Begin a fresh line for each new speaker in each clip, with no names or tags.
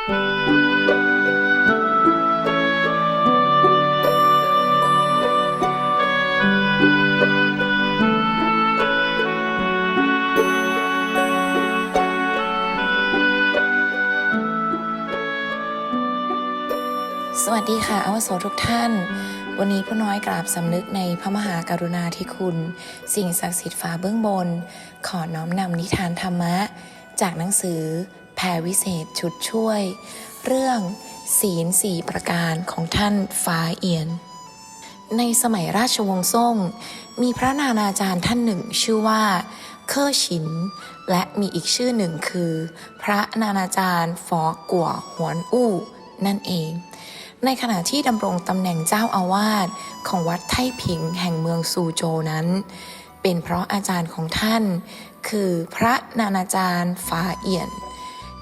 สวัสดีค่ะอาวุโสทุกท่าน วันนี้ผู้น้อยกราบสำนึกในพระมหากรุณาธิคุณ สิ่งศักดิ์สิทธิ์ฟ้าเบื้องบน ขอน้อมนำนิทานธรรมะ จากหนังสือ แผ่วิเศษชุดช่วย เรื่องศีลสี่ประการของท่านฟ้าเอียน ในสมัยราชวงศ์ซ่ง มีพระนานาจารย์ท่านหนึ่งชื่อว่าเคอร์ฉิน และมีอีกชื่อหนึ่งคือ พระนานาจารย์ฟอกัวหวนอู้ นั่นเอง ในขณะที่ดำรงตำแหน่งเจ้าอาวาสของวัดไท่ผิงแห่งเมืองซูโจนั้น เป็นเพราะอาจารย์ของท่าน คือพระนานาจารย์ฟ้าเอี่ยน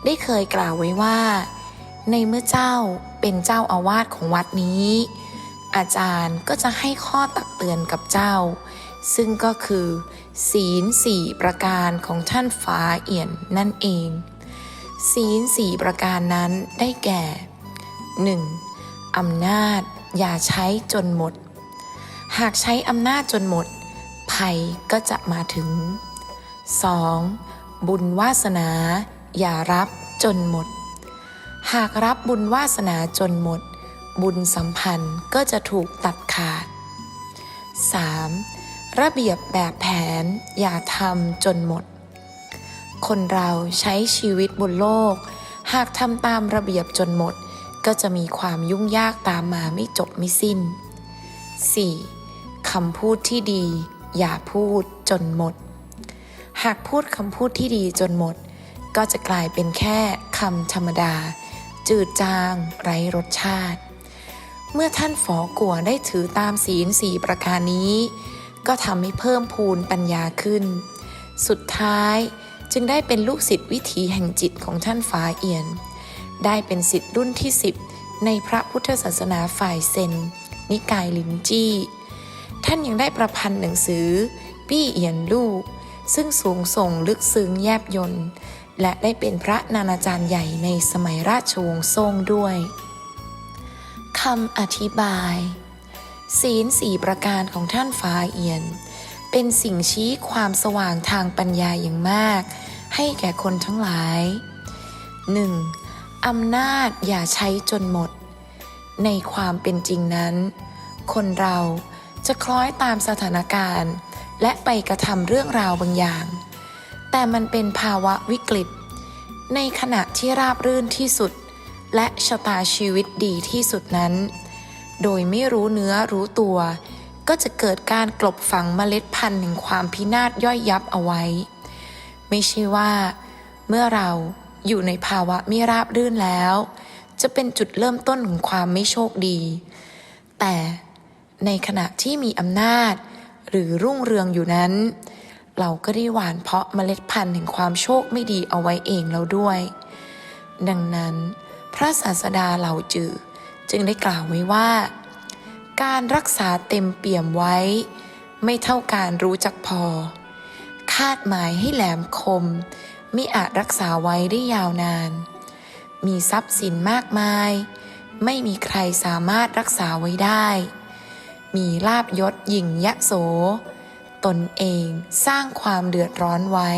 ได้เคยกล่าวไว้ว่า ในเมื่อเจ้าเป็นเจ้าอาวาสของวัดนี้ อาจารย์ก็จะให้ข้อตักเตือนกับเจ้า ซึ่งก็คือ ศีลสี่ประการของท่านฟ้าเอี่ยนนั่นเอง ศีลสี่ประการนั้นได้แก่ 1. อำนาจอย่าใช้จนหมด หากใช้อำนาจจนหมด ภัยก็จะมาถึง 2. บุญวาสนา อย่ารับจนหมด หากรับบุญวาสนาจนหมด บุญสัมพันธ์ก็จะถูกตัดขาด 3. ระเบียบแบบแผนอย่าทำจนหมด คนเราใช้ชีวิตบนโลก หากทำตามระเบียบจนหมด ก็จะมีความยุ่งยากตามมาไม่จบไม่สิ้น 4. คำพูดที่ดี อย่าพูดจนหมด หากพูดคำพูดที่ดีจนหมด ก็จะกลายเป็นแค่คำธรรมดา จืดจางไร้รสชาติ เมื่อท่านฝอกัวได้ถือตามศีลสี่ประการนี้ ก็ทำให้เพิ่มพูนปัญญาขึ้น สุดท้ายจึงได้เป็นลูกศิษย์วิถีแห่งจิตของท่านฟ้าเอียน ได้เป็นศิษย์รุ่นที่10ในพระพุทธศาสนาฝ่ายเซน นิกายลินจี้ ท่านยังได้ประพันธ์หนังสือ ปี้เอียนลูก ซึ่งสูงส่งลึกซึ้งแยบยนต์ และได้เป็นพระนานาจารย์ใหญ่ในสมัยราชวงศ์ซ่งด้วยคำอธิบาย ศีลสี่ประการของท่านฟ้าเอียน เป็นสิ่งชี้ความสว่างทางปัญญาอย่างมาก ให้แก่คนทั้งหลาย 1. อำนาจอย่าใช้จนหมด ในความเป็นจริงนั้น คนเราจะคล้อยตามสถานการณ์ และไปกระทำเรื่องราวบางอย่าง แต่มันเป็นภาวะวิกฤต ในขณะที่ราบรื่นที่สุด และชะตาชีวิตดีที่สุดนั้น โดยไม่รู้เนื้อรู้ตัว ก็จะเกิดการกลบฝังเมล็ดพันธุ์แห่งความพินาศย่อยยับเอาไว้ ไม่ใช่ว่า เมื่อเราอยู่ในภาวะไม่ราบรื่นแล้ว จะเป็นจุดเริ่มต้นของความไม่โชคดี แต่ในขณะที่มีอำนาจ หรือรุ่งเรืองอยู่นั้น เราก็ได้หวานเพาะเมล็ดพันธุ์แห่งความโชคไม่ดีเอาไว้เองแล้วด้วย ดังนั้น พระศาสดาเหล่าจือจึงได้กล่าวไว้ว่า การรักษาเต็มเปี่ยมไว้ ไม่เท่าการรู้จักพอ คาดหมายให้แหลมคมมิอาจรักษาไว้ได้ยาวนาน มีทรัพย์สินมากมาย ไม่มีใครสามารถรักษาไว้ได้ มีลาบยศหยิ่งยะโส ตนเองสร้างความเดือดร้อนไว้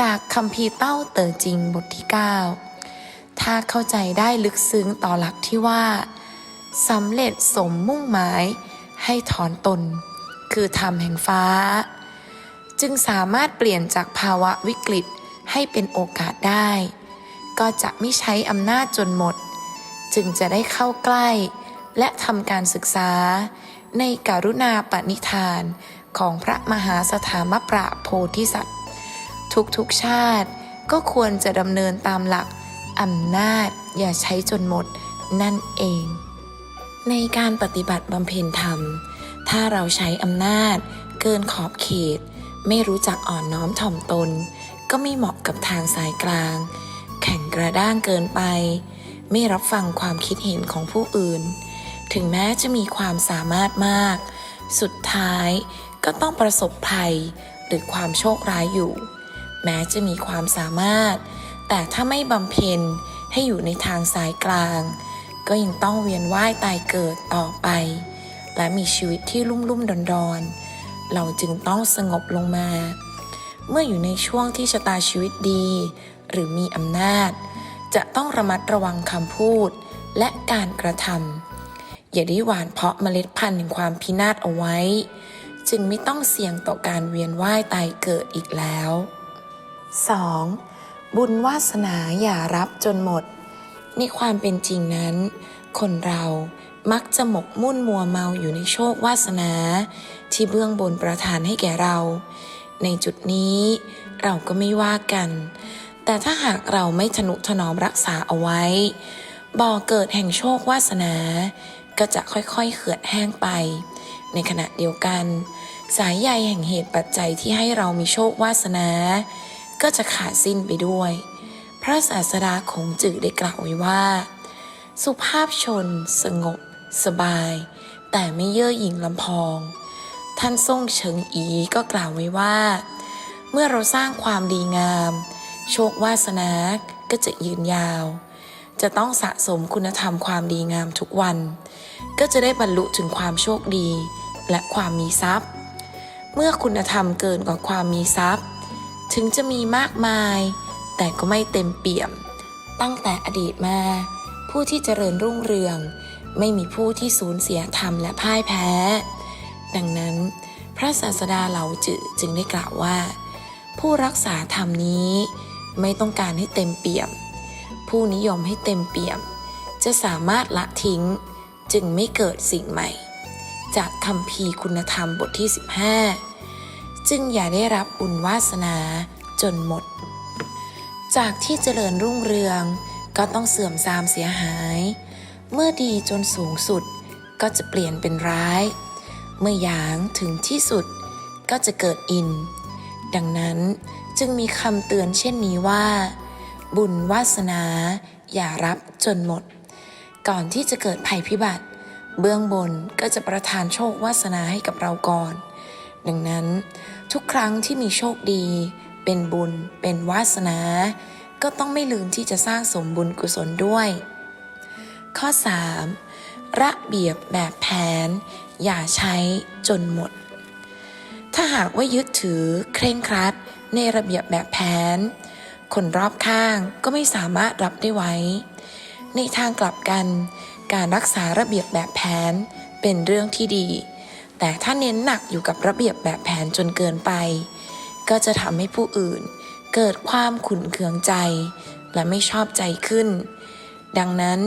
จากคำพีเต้าเต๋อจริงบทที่ 9 ถ้าเข้าใจได้ลึกซึ้งต่อหลักที่ว่าสำเร็จสมมุ่งหมายให้ถอนตน คือธรรมแห่งฟ้า จึงสามารถเปลี่ยนจากภาวะวิกฤตให้เป็นโอกาสได้ ก็จะไม่ใช้อำนาจจนหมด จึงจะได้เข้าใกล้และทำการศึกษาในการุณาปณิธาน ของพระมหาสถามประโพธิสัตว์ ทุกๆชาติก็ควรจะดำเนินตามหลักอำนาจอย่าใช้จนหมดนั่นเอง ในการปฏิบัติบำเพ็ญธรรม ถ้าเราใช้อำนาจ เกินขอบเขต ไม่รู้จักอ่อนน้อมถ่อมตน ก็ไม่เหมาะกับทางสายกลาง แข่งกระด้างเกินไป ไม่รับฟังความคิดเห็นของผู้อื่น ถึงแม้จะมีความสามารถมาก สุดท้าย ก็ต้องประสบภัยหรือความโชคร้ายอยู่ แม้จะมีความสามารถ แต่ถ้าไม่บำเพ็ญให้อยู่ในทางสายกลาง ก็ยังต้องเวียนว่ายตายเกิดต่อไป และมีชีวิตที่ลุ่มลุ่มดอนดอนเราจึงต้องสงบลงมา เมื่ออยู่ในช่วงที่ชะตาชีวิตดี หรือมีอำนาจ จะต้องระมัดระวังคำพูดและการกระทำอย่าได้หวานเพาะเมล็ดพันธุ์แห่งความพินาศเอาไว้ จึงไม่ต้องเสี่ยงต่อการเวียนว่ายตายเกิดอีกแล้ว 2. บุญวาสนาอย่ารับจนหมด ในความเป็นจริงนั้น คนเรามักจะหมกมุ่นมัวเมาอยู่ในโชควาสนา ที่เบื้องบนประทานให้แก่เรา ในจุดนี้เราก็ไม่ว่ากัน แต่ถ้าหากเราไม่ทนุถนอมรักษาเอาไว้ บ่อเกิดแห่งโชควาสนา ก็จะค่อยๆเขือดแห้งไป ในขณะเดียวกัน สายใยแห่งเหตุปัจจัยที่ให้เรามีโชควาสนา ก็จะขาดสิ้นไปด้วย พระศาสดาคงจือได้กล่าวไว้ว่า สุภาพชน สงบ สบาย แต่ไม่เย่อหยิ่งลำพอง ท่านทรงเฉิงอีก็กล่าวไว้ว่า เมื่อเราสร้างความดีงาม โชควาสนาก็จะยืนยาว จะต้องสะสมคุณธรรมความดีงามทุกวัน ก็จะได้บรรลุถึงความโชคดีและความมีทรัพย์ เมื่อคุณธรรมเกินกว่าความมีทรัพย์ ถึงจะมีมากมาย แต่ก็ไม่เต็มเปี่ยม ตั้งแต่อดีตมา ผู้ที่เจริญรุ่งเรือง ไม่มีผู้ที่สูญเสียธรรมและพ่ายแพ้ ดังนั้น พระศาสดาเหลาจือจึงได้กล่าวว่า ผู้รักษาธรรมนี้ไม่ต้องการให้เต็มเปี่ยม ผู้นิยมให้เต็มเปี่ยม จะสามารถละทิ้งจึงไม่เกิดสิ่งใหม่ จากคำพีคุณธรรมบทที่ 15 จึงอย่าได้รับบุญวาสนาจนหมด จากที่เจริญรุ่งเรืองก็ต้องเสื่อมทรามเสียหาย เมื่อดีจนสูงสุดก็จะเปลี่ยนเป็นร้าย เมื่อหยางถึงที่สุดก็จะเกิดอิน ดังนั้นจึงมีคำเตือนเช่นนี้ว่า บุญวาสนา อย่ารับจนหมด ก่อนที่จะเกิดภัยพิบัติ เบื้องบนก็จะประทานโชควาสนาให้กับเราก่อน ดังนั้นทุกครั้งที่มีโชคดี เป็นบุญ เป็นวาสนา ก็ต้องไม่ลืมที่จะสร้างสมบุญกุศลด้วย ข้อ 3. ระเบียบแบบแผน อย่าใช้จนหมด ถ้าหากว่ายึดถือเคร่งครัด ในระเบียบแบบแผน คนรอบข้างก็ไม่สามารถรับได้ไว้ ในทางกลับกัน การรักษาระเบียบแบบแผนเป็นเรื่องที่ดี แต่ถ้าเน้นหนักอยู่กับระเบียบแบบแผนจนเกินไป ก็จะทำให้ผู้อื่น เกิดความขุนเคืองใจ และไม่ชอบใจขึ้น ดังนั้น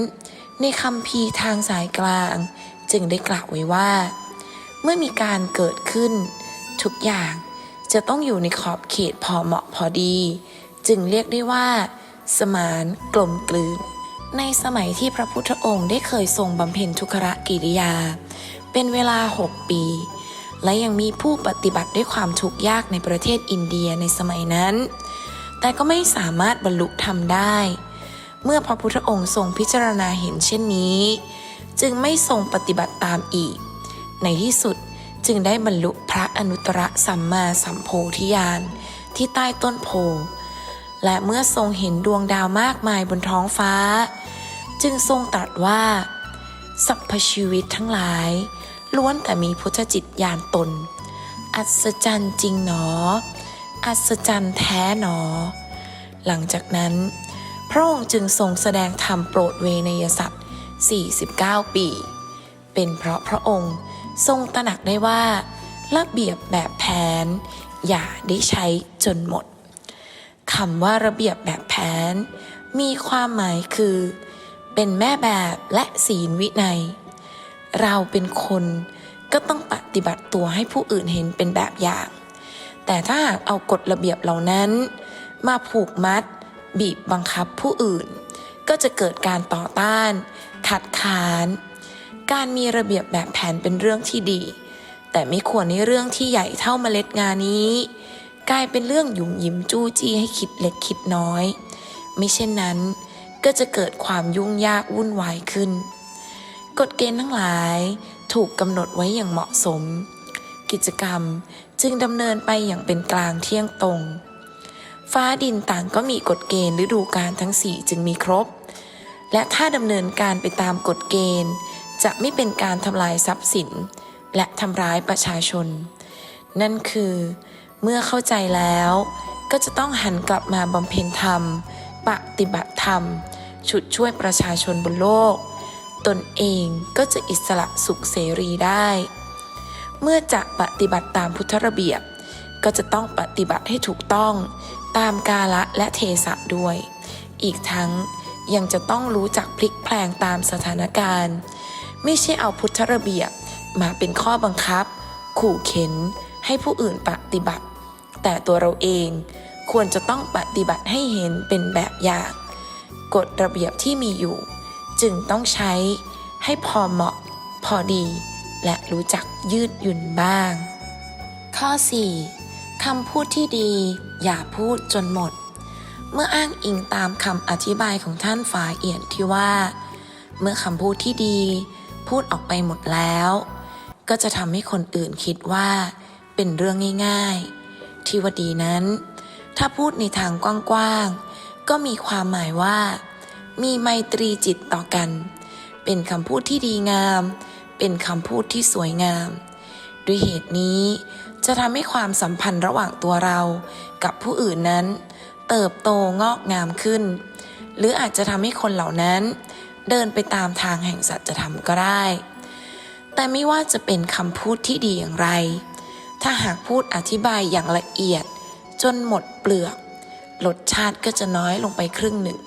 ในคำพีทางสายกลางจึงได้กล่าวไว้ว่า เมื่อมีการเกิดขึ้น ทุกอย่างจะต้องอยู่ในขอบเขตพอเหมาะพอดี จึงเรียกได้ว่า สมานกลมกลืน ในสมัยที่พระพุทธองค์ได้เคยทรงบำเพ็ญทุกขกิริยา เป็นเวลา 6 ปี และยังมีผู้ปฏิบัติด้วยความทุกข์ยากในประเทศอินเดียในสมัยนั้น แต่ก็ไม่สามารถบรรลุธรรมได้ เมื่อพระพุทธองค์ทรงพิจารณาเห็นเช่นนี้ จึงไม่ทรงปฏิบัติตามอีก ในที่สุดจึงได้บรรลุพระอนุตตรสัมมาสัมโพธิญาณที่ใต้ต้นโพและเมื่อทรงเห็นดวงดาวมากมายบนท้องฟ้า จึงทรงตรัสว่าสรรพชีวิตทั้งหลาย ล้วนแต่มีพุทธจิตญาณตน อัศจรรย์จริงหนอ อัศจรรย์แท้หนอ หลังจากนั้น พระองค์จึงทรงแสดงธรรมโปรดเวนยสัตว์ 49 ปี เป็นเพราะพระองค์ทรงตระหนักได้ว่า ระเบียบแบบแผน อย่าได้ใช้จนหมดคำว่าระเบียบแบบแผน มีความหมายคือ เป็นแม่แบบและศีลวินัย เราเป็นคนก็ต้องปฏิบัติตัวให้ผู้อื่นเห็นเป็นแบบอย่าง แต่ถ้าหากเอากฎระเบียบเหล่านั้น มาผูกมัด บีบบังคับผู้อื่น ก็จะเกิดการต่อต้าน ขัดขาน การมีระเบียบแบบแผนเป็นเรื่องที่ดี แต่ไม่ควรในเรื่องที่ใหญ่เท่าเมล็ดงานนี้ กลายเป็นเรื่องหยุ่มหยิมจู้จี้ให้คิดเล็กคิดน้อย ไม่เช่นนั้น ก็จะเกิดความยุ่งยากวุ่นวายขึ้น กฎเกณฑ์ทั้งหลายถูกกำหนดไว้อย่างเหมาะสม กิจกรรมจึงดำเนินไปอย่างเป็นกลางเที่ยงตรง ฟ้าดินต่างก็มีกฎเกณฑ์ฤดูกาลทั้งสี่จึงมีครบ และถ้าดำเนินการไปตามกฎเกณฑ์ จะไม่เป็นการทำลายทรัพย์สิน และทำร้ายประชาชน นั่นคือ เมื่อเข้าใจแล้วก็จะต้องหันกลับมาบำเพ็ญธรรม ปฏิบัติธรรม ฉุดช่วยประชาชนบนโลก ตนเองก็จะอิสระสุขเสรีได้ เมื่อจะปฏิบัติตามพุทธระเบียบ ก็จะต้องปฏิบัติให้ถูกต้องตามกาละและเทศะด้วย อีกทั้งยังจะต้องรู้จักพลิกแพลงตามสถานการณ์ ไม่ใช่เอาพุทธระเบียบมาเป็นข้อบังคับ ขู่เข็นให้ผู้อื่นปฏิบัติ แต่ตัวเราเองควรจะต้องปฏิบัติให้เห็นเป็นแบบอย่าง กฎระเบียบที่มีอยู่ จึงต้องใช้ให้พอเหมาะ พอดี และรู้จักยืดหยุ่นบ้าง ข้อ 4. คำพูดที่ดี อย่าพูดจนหมด เมื่ออ้างอิงตามคำอธิบายของท่านฝาเอียนที่ว่า เมื่อคำพูดที่ดี พูดออกไปหมดแล้ว ก็จะทำให้คนอื่นคิดว่า เป็นเรื่องง่าย ๆ ที่ว่าดีนั้น ถ้าพูดในทางกว้างๆ ก็มีความหมายว่า มีไมตรีจิตต่อกัน เป็นคำพูดที่ดีงาม เป็นคำพูดที่สวยงาม ด้วยเหตุนี้จะทำให้ความสัมพันธ์ระหว่างตัวเรา กับผู้อื่นนั้น เติบโตงอกงามขึ้น หรืออาจจะทำให้คนเหล่านั้น เดินไปตามทางแห่งสัจธรรมก็ได้ แต่ไม่ว่าจะเป็นคำพูดที่ดีอย่างไร ถ้าหากพูดอธิบายอย่างละเอียด จนหมดเปลือก รสชาติก็จะน้อยลงไปครึ่งหนึ่ง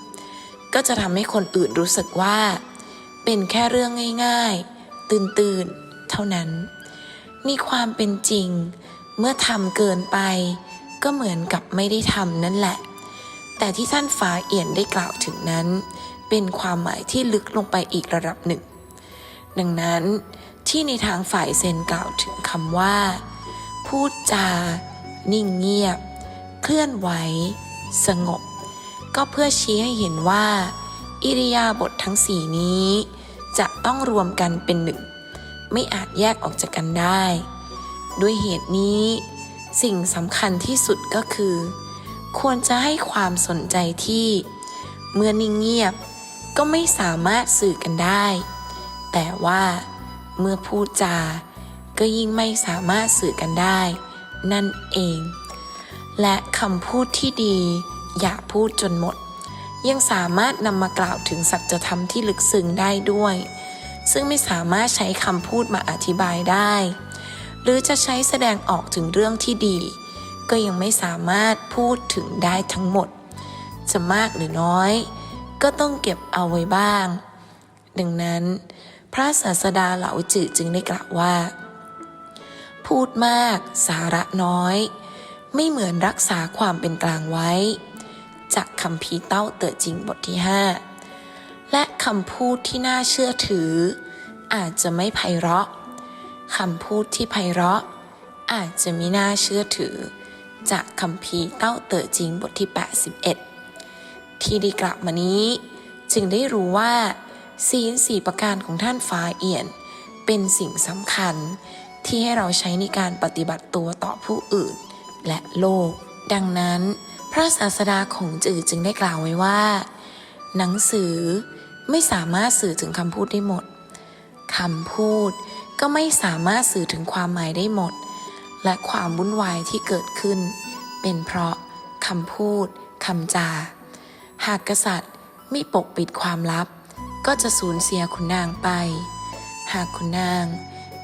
ก็จะทำให้คนอื่นรู้สึกว่า เป็นแค่เรื่องง่ายๆ ตื่นๆ เท่านั้นมีความเป็นจริง เมื่อทำเกินไป ก็เหมือนกับไม่ได้ทำนั่นแหละ แต่ที่ท่านฟ้าเอี่ยนได้กล่าวถึงนั้น เป็นความหมายที่ลึกลงไปอีกระดับหนึ่ง ดังนั้นที่ในทางฝ่ายเซนกล่าวถึงคำว่า พูดจา นิ่งเงียบ เคลื่อนไหว สงบ ก็เพื่อชี้ให้เห็นว่า อิริยาบถททั้งสี่นี้ จะต้องรวมกันเป็นหนึ่ง ไม่อาจแยกออกจากกันได้ ด้วยเหตุนี้ สิ่งสำคัญที่สุดก็คือ ควรจะให้ความสนใจที่ เมื่อนิ่งเงียบก็ไม่สามารถสื่อกันได้ แต่ว่า เมื่อพูดจาก็ยิ่งไม่สามารถสื่อกันได้ นั่นเอง และคำพูดที่ดี อย่าพูดจนหมด ยังสามารถนำมากล่าวถึงสัจธรรมที่ลึกซึ้งได้ด้วย ซึ่งไม่สามารถใช้คำพูดมาอธิบายได้ หรือจะใช้แสดงออกถึงเรื่องที่ดี ก็ยังไม่สามารถพูดถึงได้ทั้งหมด จะมากหรือน้อย ก็ต้องเก็บเอาไว้บ้าง ดังนั้น พระศาสดาเหลาจือจึงได้กล่าวว่า พูดมากสาระน้อย ไม่เหมือนรักษาความเป็นกลางไว้ จากคำพีเต้าเต๋อจริงบทที่ 5 และคำพูดที่น่าเชื่อถือ อาจจะไม่ไพเราะคำพูดที่ไพเราะ อาจจะไม่น่าเชื่อถือ จากคำพีเต้าเต๋อจริงบทที่ 81 ที่ได้กลับมานี้ จึงได้รู้ว่าศีลสี่ประการของท่านฟ้าเอี่ยน เป็นสิ่งสำคัญที่ให้เราใช้ในการปฏิบัติตัวต่อผู้อื่น และโลก ดังนั้น พระศาสดาของจือจึงได้กล่าวไว้ว่า หนังสือไม่สามารถสื่อถึงคำพูดได้หมดคำพูดก็ไม่สามารถสื่อถึงความหมายได้หมด และความวุ่นวายที่เกิดขึ้น เป็นเพราะคำพูดคำจา หากกษัตริย์ไม่ปกปิดความลับ ก็จะสูญเสียขุนนางไป หากขุนนาง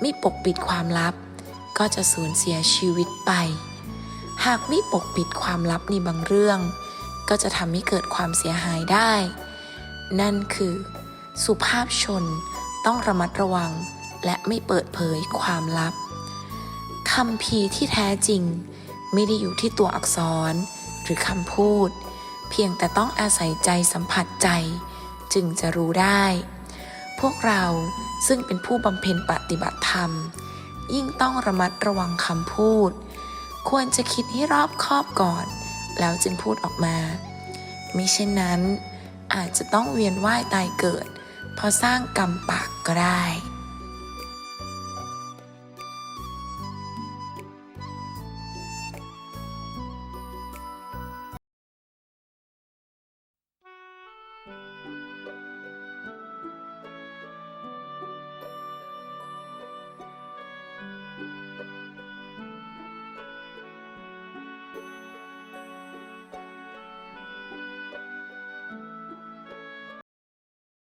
ไม่ปกปิดความลับ ก็จะสูญเสียชีวิตไป หากไม่ปกปิดความลับในบางเรื่อง ก็จะทำให้เกิดความเสียหายได้ นั่นคือ สุภาพชนต้องระมัดระวัง และไม่เปิดเผยความลับคำพีที่แท้จริง ไม่ได้อยู่ที่ตัวอักษรหรือคำพูด เพียงแต่ต้องอาศัยใจสัมผัสใจ จึงจะรู้ได้ พวกเราซึ่งเป็นผู้บำเพ็ญปฏิบัติธรรม ยิ่งต้องระมัดระวังคำพูด ควรจะคิดให้รอบคอบก่อน แล้วจึงพูดออกมา มิเช่นนั้น อาจจะต้องเวียนว่ายตายเกิดเพราะสร้างกรรมปากก็ได้